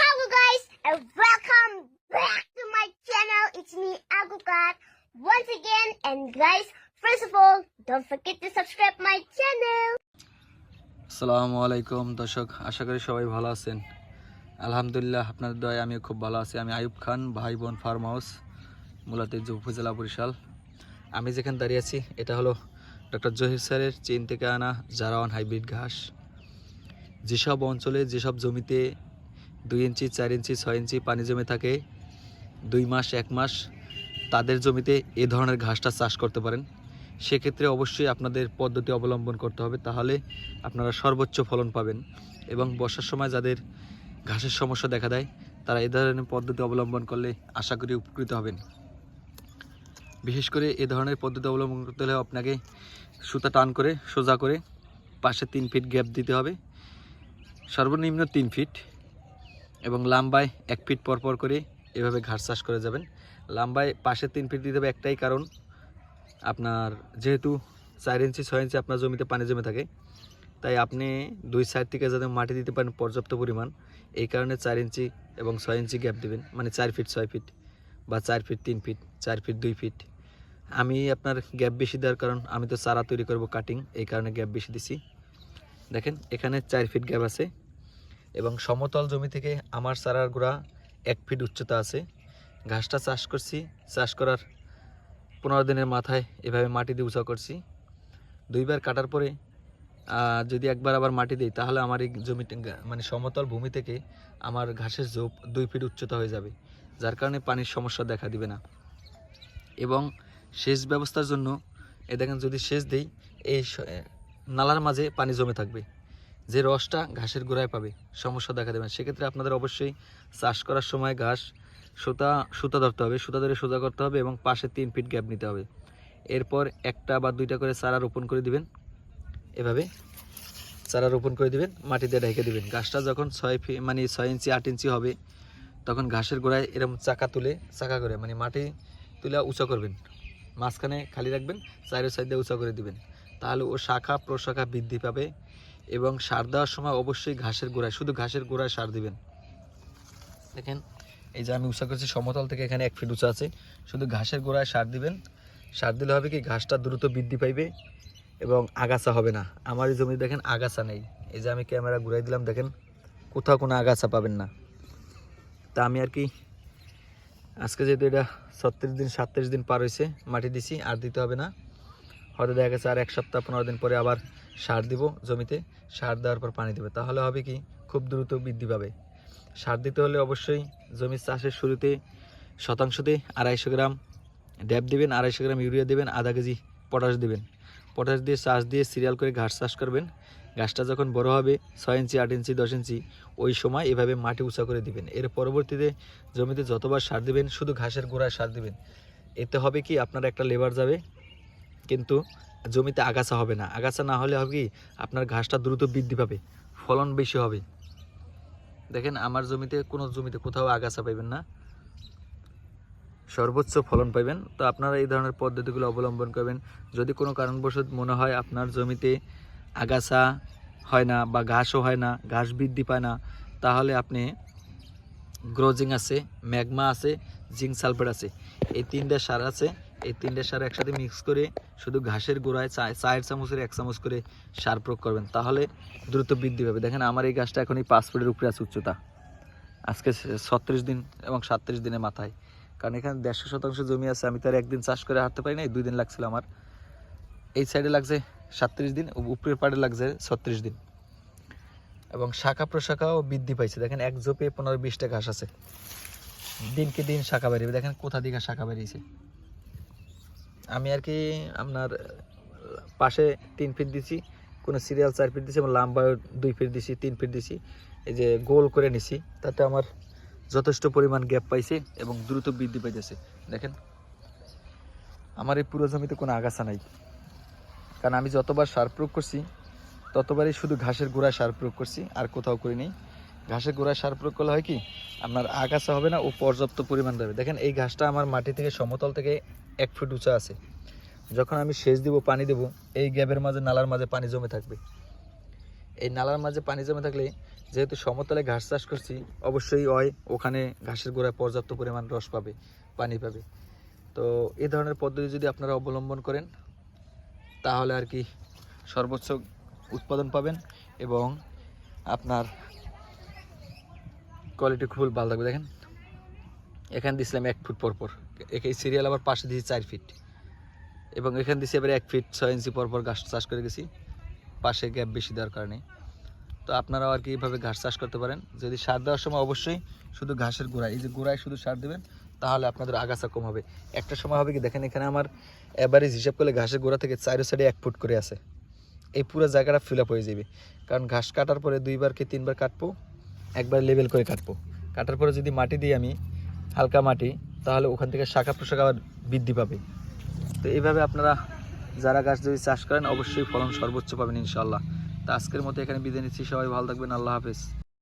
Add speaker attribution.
Speaker 1: Hello guys, and welcome back to my channel. It's me Agukat once again. And guys, first of all, don't forget to subscribe my channel.
Speaker 2: আসসালামু আলাইকুম দর্শক, আশা করি সবাই ভালো আছেন। আলহামদুলিল্লাহ আপনার দয় আমিও খুব ভালো আছি। আমি আয়ুব খান ভাই বোন ফার্ম হাউস মূলত উপজেলা বরিশাল। আমি যেখানে দাঁড়িয়ে আছি, এটা হলো ডক্টর জহির স্যারের চীন থেকে আনা জারাওয়ান হাইব্রিড ঘাস। যেসব অঞ্চলে, যেসব জমিতে দুই ইঞ্চি, চার ইঞ্চি, ছয় ইঞ্চি পানি জমে থাকে। দুই মাস, এক মাস তাদের জমিতে এ ধরনের ঘাসটা চাষ করতে পারেন। সেক্ষেত্রে অবশ্যই আপনাদের পদ্ধতি অবলম্বন করতে হবে, তাহলে আপনারা সর্বোচ্চ ফলন পাবেন এবং বর্ষার সময় যাদের ঘাসের সমস্যা দেখা দেয়, তারা এ ধরনের পদ্ধতি অবলম্বন করলে আশা করি উপকৃত হবেন। বিশেষ করে এ ধরনের পদ্ধতি অবলম্বন করতে হলে আপনাকে সুতা টান করে, সোজা করে পাশে তিন ফিট গ্যাপ দিতে হবে। সর্বনিম্ন তিন ফিট। এবং লাম্বায় এক ফিট পর পর করে এভাবে ঘাস চাষ করে যাবেন। লাম্বায় পাশে তিন ফিট দিতে হবে একটাই কারণ, আপনার যেহেতু চার ইঞ্চি, ছয় ইঞ্চি আপনার জমিতে পানি জমে থাকে, তাই আপনি দুই সাইড থেকে যাতে মাটি দিতে পারেন পর্যাপ্ত পরিমাণ, এই কারণে চার ইঞ্চি এবং ছয় ইঞ্চি গ্যাপ দেবেন মানে চার ফিট, ছয় ফিট বা চার ফিট, তিন ফিট, চার ফিট, দুই ফিট। আমি আপনার গ্যাপ বেশি দেওয়ার কারণ, আমি তো চারা তৈরি করব কাটিং এই কারণে গ্যাপ বেশি দিছি। দেখেন, এখানে চার ফিট গ্যাপ আছে। এবং সমতল জমি থেকে আমার চারার গোড়া এক ফিট উচ্চতা আছে। ঘাসটা চাষ করছি। চাষ করার পনেরো দিনের মাথায় এভাবে মাটি দিয়ে উঁচা করছি। দুইবার কাটার পরে যদি একবার আবার মাটি দিই, তাহলে আমার এই জমিটা গা- মানে সমতল ভূমি থেকে আমার ঘাসের ঝোপ দুই ফিট উচ্চতা হয়ে যাবে, যার কারণে পানির সমস্যা দেখা দিবে না। এবং সেচ ব্যবস্থার জন্য, এ দেখেন যদি সেচ দেই, এই নালার মাঝে পানি জমে থাকবে। যে রসটা ঘাসের গোড়ায় পাবে, সমস্যা দেখা দেবে সেক্ষেত্রে আপনাদের অবশ্যই চাষ করার সময় ঘাস সুতা সুতা ধরতে হবে, সুতা ধরে সোজা করতে হবে এবং পাশে তিন ফিট গ্যাপ নিতে হবে। এরপর একটা বা দুইটা করে চারা রোপণ করে দিবেন। এভাবে চারা রোপণ করে দিবেন, মাটিতে ঢেকে দিবেন। গাছটা যখন ছয় ফি মানে ছয় ইঞ্চি, আট ইঞ্চি হবে, তখন ঘাসের গোড়ায় এরকম চাকা তুলে, চাকা করে মানে মাটি তুলে উঁচা করবেন। মাঝখানে খালি রাখবেন চারের সাইডে উঁচা করে দিবেন। তাহলে ও শাখা প্রশাখা বৃদ্ধি পাবে এবং সার দেওয়ার সময় অবশ্যই ঘাসের গোড়ায়, শুধু ঘাসের গোড়ায় সার দিবেন। দেখেন, এই যে আমি উঁচা করছি, সমতল থেকে এখানে এক ফিট উঁচা আছে। শুধু ঘাসের গোড়ায় সার দিবেন। সার দিলে হবে কি, ঘাসটা দ্রুত বৃদ্ধি পাইবে এবং আগাছা হবে না। আমার এই জমি দেখেন আগাছা নেই। এই যে আমি ক্যামেরা ঘুরাই দিলাম, দেখেন কোথাও কোনো আগাছা পাবেন না। তা আমি আর কি, আজকে যেহেতু এটা ছত্রিশ দিন, সাতত্রিশ দিন পার হয়েছে মাটি দিছি, আর দিতে হবে না। হয়তো দেখা গেছে আর এক সপ্তাহ, পনেরো দিন পরে আবার সার দিব জমিতে। সার দেওয়ার পর পানি দেবে। তাহলে হবে কি? খুব দ্রুত বৃদ্ধি পাবে। সার দিতে হলে অবশ্যই জমির চাষের শুরুতে শতাংশতে আড়াইশো গ্রাম ড্যাব দেবেন, আড়াইশো গ্রাম ইউরিয়া দেবেন, আধা কেজি পটাশ দেবেন। পটাশ দিয়ে চাষ দিয়ে সিরিয়াল করে ঘাস চাষ করবেন। গাছটা যখন বড় হবে, ছয় ইঞ্চি, আট ইঞ্চি, দশ ইঞ্চি, ওই সময় এভাবে মাটি উঁচা করে দিবেন। এর পরবর্তীতে জমিতে যতবার সার দিবেন, শুধু ঘাসের গোড়ায় সার দিবেন। এতে হবে কি? আপনার একটা লেবার যাবে। কিন্তু জমিতে আগাছা হবে না। আগাছা না হলে হবে কি? আপনার ঘাসটা দ্রুত বৃদ্ধি পাবে, ফলন বেশি হবে। দেখেন, আমার জমিতে, কোনো জমিতে কোথাও আগাছা পাইবেন না। সর্বোচ্চ ফলন পাইবেন। তো আপনারা এই ধরনের পদ্ধতিগুলো অবলম্বন করবেন। যদি কোনো কারণবশত মনে হয় আপনার জমিতে আগাছা হয় না বা ঘাসও হয় না, ঘাস বৃদ্ধি পায় না, তাহলে আপনি গ্রোজিং আছে, ম্যাগমা আছে, জিঙ্ক সালফেট আছে। এই তিনটে সার আছে। এই তিনটে সার একসাথে মিক্স করে শুধু ঘাসের গোড়ায় চায়ের চামচের এক চামচ করে সার প্রয়োগ করবেন। তাহলে দ্রুত বৃদ্ধি পাবে। দেখেন, আমার এই গাছটা এখন এই পাঁচ ফুটের উপরে আছে উচ্চতা। আজকে ছত্রিশ দিন এবং সাতত্রিশ দিনের মাথায়। কারণ এখানে দেড়শো শতাংশ জমি আছে, আমি তো আর একদিন চাষ করে হাঁটতে পারি নাই, দুই দিন লাগছিল আমার। এই সাইডে লাগছে সাতত্রিশ দিন উপরের পাড়ে লাগছে ছত্রিশ দিন। এবং শাখা প্রশাখাও বৃদ্ধি পাইছে। দেখেন, এক জোপে পনেরো বিশটা ঘাস আছে। দিনকে দিন শাখা বেরিয়ে দেখেন কোথা দিকে শাখা বেরিয়েছে। আমি আর কি আপনার পাশে তিন ফিট দিছি, কোনো সিরিয়াল চার ফিট দিছি এবং লাম্বা দুই ফিট দিছি, তিন ফিট দিছি। এই যে গোল করে নিছি, তাতে আমার যথেষ্ট পরিমাণ গ্যাপ পাইছে এবং দ্রুত বৃদ্ধি পাইতেছে। দেখেন, আমার এই পুরো জমিতে কোনো আগাছা নাই। কারণ আমি যতবার সার প্রয়োগ করছি, ততবারই শুধু ঘাসের গোড়ায় সার প্রয়োগ করছি, আর কোথাও করি নেই। ঘাসের গোড়ায় সার প্রয়োগ করলে হয় কি, আপনার আগাছা হবে না ও পর্যাপ্ত পরিমাণ দেবে দেখেন, এই ঘাসটা আমার মাটি থেকে সমতল থেকে এক ফুট উঁচা আছে। যখন আমি সেচ দিব, পানি দেব, এই গ্যাপের মাঝে, নালার মাঝে পানি জমে থাকবে। এই নালার মাঝে পানি জমে থাকলে, যেহেতু সমতলে ঘাস চাষ করছি, অবশ্যই হয় ওখানে ঘাসের গোড়ায় পর্যাপ্ত পরিমাণ রস পাবে, পানি পাবে। তো এই ধরনের পদ্ধতি যদি আপনারা অবলম্বন করেন, তাহলে আর কি সর্বোচ্চ উৎপাদন পাবেন এবং আপনার কোয়ালিটি খুব ভালো থাকবে। দেখেন, এখানে দিছিলাম এক ফুট পর পর। এই সিরিয়াল আবার পাশে দিয়েছি চার ফিট এবং এখান দিয়েছি এবারে এক ফিট ছয় ইঞ্চি পর পর ঘাস চাষ করে গেছি। পাশে গ্যাপ বেশি দেওয়ার কারণে। তো আপনারাও আর কি এইভাবে ঘাস চাষ করতে পারেন। যদি সার দেওয়ার সময় অবশ্যই শুধু ঘাসের গোড়ায়, এই যে গোড়ায় শুধু সার দেবেন, তাহলে আপনাদের আগাছা কম হবে। একটা সময় হবে কি, দেখেন এখানে আমার অ্যাভারেজ হিসাব করলে ঘাসের গোড়া থেকে চারো সাইডে এক ফুট করে আছে। এই পুরো জায়গাটা ফিল আপ হয়ে যাবে। কারণ ঘাস কাটার পরে দুইবার কি তিনবার কাটবো? একবার লেবেল করে কাটবো। কাটার পরে যদি মাটি দিই আমি, হালকা মাটি তাহলে ওখান থেকে শাখা প্রশাখা আবার বৃদ্ধি পাবে। তো এইভাবে আপনারা যারা গাছ যদি চাষ করেন, অবশ্যই ফলন সর্বোচ্চ পাবেন ইনশাল্লাহ তো আজকের মতো এখানে বিদায় নিচ্ছি। সবাই ভালো থাকবেন। আল্লাহ হাফেজ।